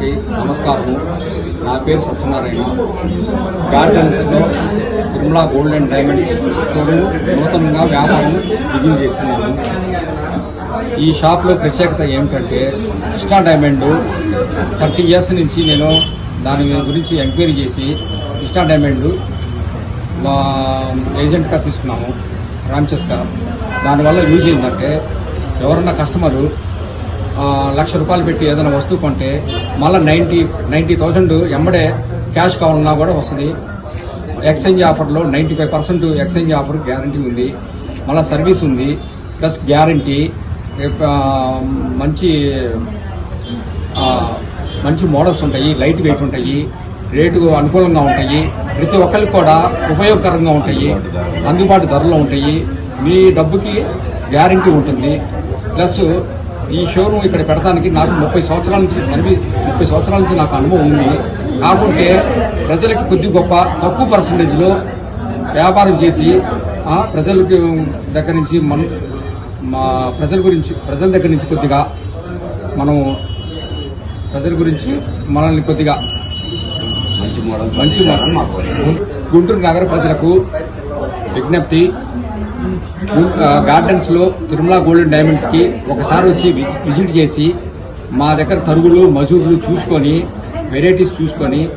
అందరికీ నమస్కారం నా పేరు సత్యనారాయణ. గార్డెన్స్లో Tirumala gold and diamonds showroom నూతనంగా వ్యాపారం బిగిన్ చేస్తున్నాను ఈ షాప్లో ప్రత్యేకత ఏమిటంటే కృష్ణా డైమండ్ థర్టీ ఇయర్స్ నుంచి నేను దాని గురించి ఎంక్వైరీ చేసి కృష్ణా డైమండ్ మా ఏజెంట్గా తీసుకున్నాము రాంచెస్గా దానివల్ల యూజ్ ఏంటంటే ఎవరన్నా కస్టమరు లక్ష రూపాయలు పెట్టి ఏదైనా వస్తువు కొంటే మళ్ళీ నైన్టీ నైన్టీ థౌసండ్ ఎమ్మడే క్యాష్ కావాలన్నా కూడా వస్తుంది. ఎక్స్చేంజ్ ఆఫర్లో ninety five percent exchange offer guarantee ఉంది. మళ్ళీ సర్వీస్ ఉంది. ప్లస్ గ్యారంటీ మంచి మంచి మోడల్స్ ఉంటాయి లైట్ వెయిట్ ఉంటాయి రేటు అనుకూలంగా ఉంటాయి. ప్రతి ఒక్కరికి కూడా ఉపయోగకరంగా ఉంటాయి. అందుబాటు ధరలో ఉంటాయి. మీ డబ్బుకి గ్యారంటీ ఉంటుంది. ప్లస్ ఈ షోరూమ్ ఇక్కడ పెడతానికి నాకు ముప్పై సంవత్సరాల నుంచి సర్వీస్ ముప్పై సంవత్సరాల నుంచి నాకు అనుభవం ఉంది. కాకుంటే ప్రజలకి కొద్ది గొప్ప తక్కువ పర్సంటేజ్లో వ్యాపారం చేసి ప్రజలకి దగ్గర నుంచి మన మా ప్రజల గురించి ప్రజల దగ్గర నుంచి కొద్దిగా మనం ప్రజల గురించి మనల్ని కొద్దిగా మంచి మోడల్స్ మంచి గు- గుంటూరు నగర ప్రజలకు విజ్ఞప్తి. గు- ఆ, గార్డెన్స్లో తిరుమల గోల్డెన్ డైమండ్స్కి ఒకసారి వచ్చి విజిట్ చేసి మా దగ్గర తరుగులు మజూర్లు చూసుకొని వెరైటీస్ చూసుకొని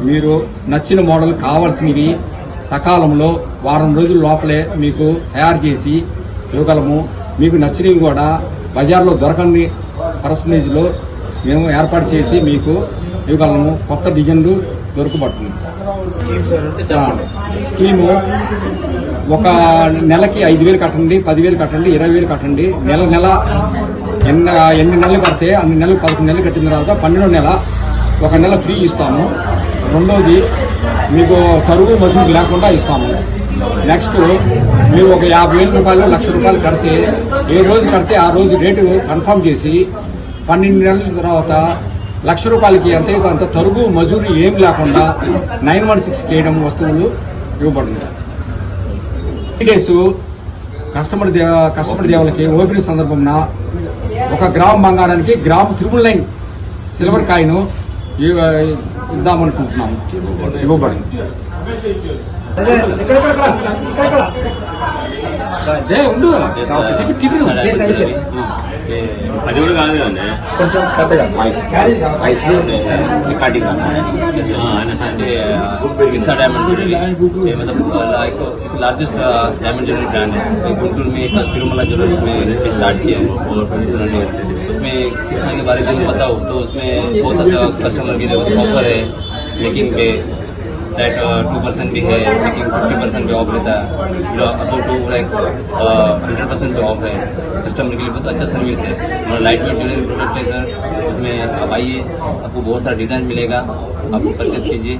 మీరు నచ్చిన మోడల్ కావాల్సినవి సకాలంలో వారం రోజుల లోపలే మీకు తయారు చేసి ఇవ్వగలము. మీకు నచ్చినవి కూడా బజార్లో దొరకని పర్సంటేజ్లో మేము ఏర్పాటు చేసి మీకు ఇవ్వగలము. కొత్త డిజైన్లు దొరకబడుతుంది. స్కీము ఒక నెలకి ఐదు వేలు కట్టండి పదివేలు కట్టండి ఇరవై వేలు కట్టండి. నెల నెల ఎన్ని ఎన్ని నెలలు కడితే అన్ని నెలలు పదకొండు నెలలు కట్టిన తర్వాత పన్నెండో నెల ఒక నెల ఫ్రీ ఇస్తాము. రెండోది మీకు తరుగు మజూరు లేకుండా ఇస్తాము. నెక్స్ట్ మీరు ఒక యాభై వేల రూపాయలు లక్ష రూపాయలు కడితే ఏ రోజు కడితే ఆ రోజు రేటు కన్ఫర్మ్ చేసి పన్నెండు నెలల తర్వాత లక్ష రూపాయలకి ఎంత అయితే అంత తరుగు మజూరి ఏం లేకుండా నైన్ వన్ సిక్స్ కేయడం వస్తువులు ఇవ్వబడుతుంది. డేస్ కస్టమర్ దేవ కస్టమర్ దేవులకి ఓపెన్ సందర్భంన ఒక గ్రామ్ బంగారానికి gram triple nine silver coin ఇద్దామనుకుంటున్నాము. ఇవ్వబడింది. అదే ఉండు టికెట్ టికెట్ అది కూడా కాదు కదండి కొంచెం పెద్దగా వాయిస్ వాయిస్ రికార్డింగ్ అంటే पिस्ता डायमंड ज्वेलरी ये मतलब like largest diamond jewellery brand है ये गुंटूर में कल तिरुमला ज्वेलरी में स्टार्ट किया है और उसमें किस्म के बारे में बताओ तो उसमें बहुत अच्छा कस्टमर के लिए ऑफर है मेकिंग पे दैट टू परसेंट भी है, लेकिन फिफ्टी परसेंट पे ऑफ़ रहता है। Above to like hundred percent पे ऑफ़ है। कस्टमर के लिए बहुत अच्छा सर्विस है। और लाइट वेट ज्वेलरी प्रोडक्ट है सर उसमें आप आइए, आपको बहुत सारा डिज़ाइन मिलेगा। आपको परचेज कीजिए।